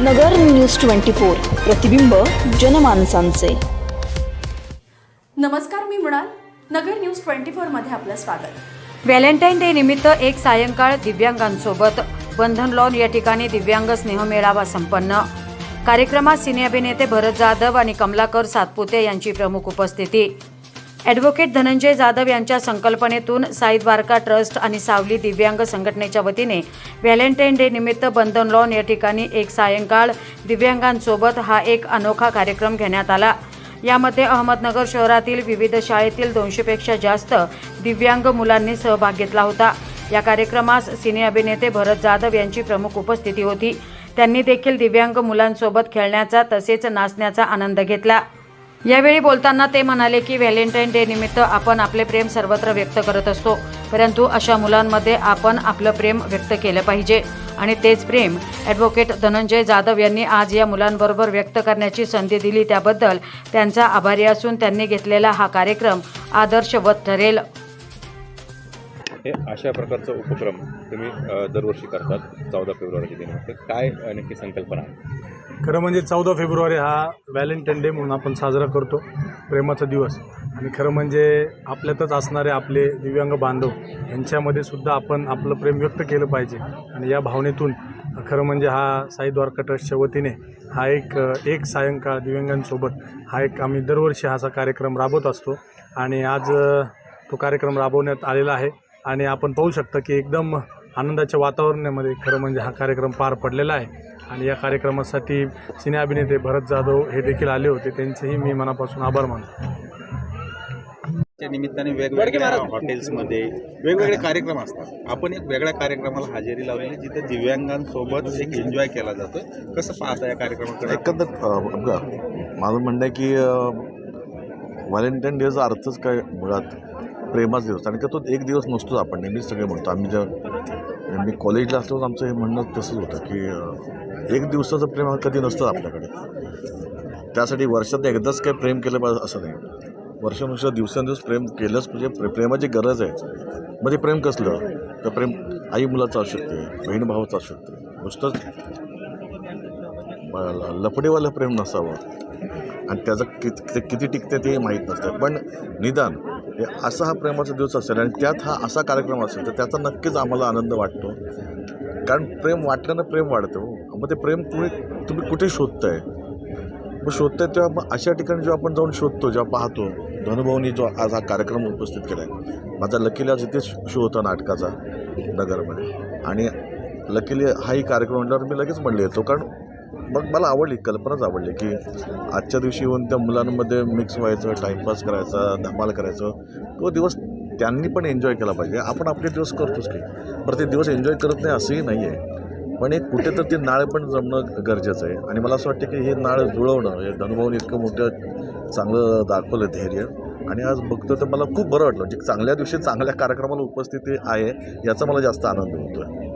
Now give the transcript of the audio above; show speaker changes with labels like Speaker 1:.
Speaker 1: नगर news twenty four प्रतिबिंब जनमानसांचे.
Speaker 2: नमस्कार मी मृणाल. नगर न्यूज ट्वेंटी फोरमध्ये आपलं स्वागत.
Speaker 3: व्हॅलेंटाईन डे निमित्त एक सायंकाळ दिव्यांगांसोबत बंधन लॉन या ठिकाणी दिव्यांग स्नेह मेळावा संपन्न. कार्यक्रमात सिने अभिनेते भरत जाधव आणि कमलाकर सातपुते यांची प्रमुख उपस्थिती. ॲडव्होकेट धनंजय जाधव यांच्या संकल्पनेतून साई द्वारका ट्रस्ट आणि सावली दिव्यांग संघटनेच्या वतीने व्हॅलेंटाईन डे निमित्त बंधन लॉन या ठिकाणी एक सायंकाळ दिव्यांगांसोबत हा एक अनोखा कार्यक्रम घेण्यात आला. यामध्ये अहमदनगर शहरातील विविध शाळेतील दोनशेपेक्षा जास्त दिव्यांग मुलांनी सहभाग घेतला होता. या कार्यक्रमास सिने अभिनेते भरत जाधव यांची प्रमुख उपस्थिती होती. त्यांनी देखील दिव्यांग मुलांसोबत खेळण्याचा तसेच नाचण्याचा आनंद घेतला. यावेळी बोलताना ते म्हणाले की व्हॅलेंटाईन डे निमित्त आपण आपले प्रेम सर्वत्र व्यक्त करत असतो परंतु अशा मुलांमध्ये आपण आपलं प्रेम व्यक्त केलं पाहिजे. आणि तेच प्रेम ॲडव्होकेट धनंजय जाधव यांनी आज या मुलांबरोबर व्यक्त करण्याची संधी दिली. त्याबद्दल त्यांचा आभारी असून त्यांनी घेतलेला हा कार्यक्रम आदर्शवत ठरेल.
Speaker 4: हे अशा प्रकारचा उपक्रम तुम्ही दरवर्षी करतात चौदा फेब्रुवारीच्या दिनामध्ये काय नक्की संकल्पना आहे?
Speaker 5: खरं म्हणजे चौदा फेब्रुवारी हा व्हॅलेंटाईन डे म्हणून आपण साजरा करतो प्रेमाचा दिवस. आणि खरं म्हणजे आपल्यातच असणारे आपले दिव्यांग बांधव यांच्यामध्ये सुद्धा आपण आपलं प्रेम व्यक्त केलं पाहिजे. आणि या भावनेतून खरं म्हणजे हा साई द्वारका ट्रस्टच्या वतीने हा एक एक सायंकाळ दिव्यांगांसोबत हा एक आम्ही दरवर्षी हा असा कार्यक्रम राबवत असतो. आणि आज तो कार्यक्रम राबवण्यात आलेला आहे. आणि आपण पाहू शकता की एकदम आनंदाच्या वातावरणामध्ये खरं म्हणजे हा कार्यक्रम पार पडलेला आहे. आणि या कार्यक्रमासाठी सिने अभिनेते भरत जाधव हे देखील आले होते. त्यांचेही मी मनापासून आभार मानतो.
Speaker 6: त्या निमित्ताने वेगवेगळ्या हॉटेल्समध्ये वेगवेगळे कार्यक्रम असतात. आपण एक वेगळ्या कार्यक्रमाला हजेरी लावलेली जिथे दिव्यांगांसोबत एक एन्जॉय केला जातो कसं पाहता या कार्यक्रमाकडे?
Speaker 7: एकंदर बघा माझं म्हणणं आहे की व्हॅलेंटाईन डेचा अर्थच काय मुळात? प्रेमाचा दिवस. आणि का तो एक दिवस नसतोच आपण नेहमीच सगळे म्हणतो. आम्ही ज्या मी कॉलेजला असलो आमचं हे म्हणणं तसंच होतं की एक दिवसाचं प्रेम हा कधी नसतं आपल्याकडे. त्यासाठी वर्षात एकदाच काय प्रेम केलं पाहिजे असं नाही. वर्षानुवर्ष दिवसेंदिवस प्रेम केलंच म्हणजे प्रे प्रेमाची गरज आहे. मग ते प्रेम कसलं? तर प्रेम आई मुलाचं असू शकते बहीण भावाचं असू शकते. नुसतंच लफडेवालं प्रेम नसावं. आणि त्याचं कित ते किती टिकते ते माहीत नसतं. पण निदान असा हा प्रेमाचा दिवस असेल आणि त्यात हा असा कार्यक्रम असेल तर त्याचा नक्कीच आम्हाला आनंद वाटतो. कारण प्रेम वाटल्यानं प्रेम वाढतं हो. मग ते प्रेम तुम्ही तुम्ही कुठे शोधताय? मग शोधताय तेव्हा मग अशा ठिकाणी जेव्हा आपण जाऊन शोधतो जेव्हा पाहतो धनुभाऊनी जो आज हा कार्यक्रम उपस्थित केला आहे माझा लकीला आज शो होता नाटकाचा नगरमध्ये. आणि लकीली हाही कार्यक्रम म्हटल्यावर मी लगेच म्हणले येतो. कारण मग मला आवडली कल्पनाच आवडली की आजच्या दिवशी येऊन त्या मुलांमध्ये मिक्स व्हायचं टाईमपास करायचा धमाल करायचं तो दिवस त्यांनी पण एन्जॉय केला पाहिजे. आपण आपले दिवस करतोच की. बरं ते दिवस एन्जॉय करत नाही असंही नाही आहे पण एक कुठेतर ती नाळ पण जमणं गरजेचं आहे. आणि मला असं वाटतं की हे नाळ जुळवणं हे धनुभाऊन इतकं मोठं चांगलं दाखवलं धैर्य. आणि आज बघतो तर मला खूप बरं वाटलं. म्हणजे चांगल्या दिवशी चांगल्या कार्यक्रमाला उपस्थिती आहे याचा मला जास्त आनंद होतो आहे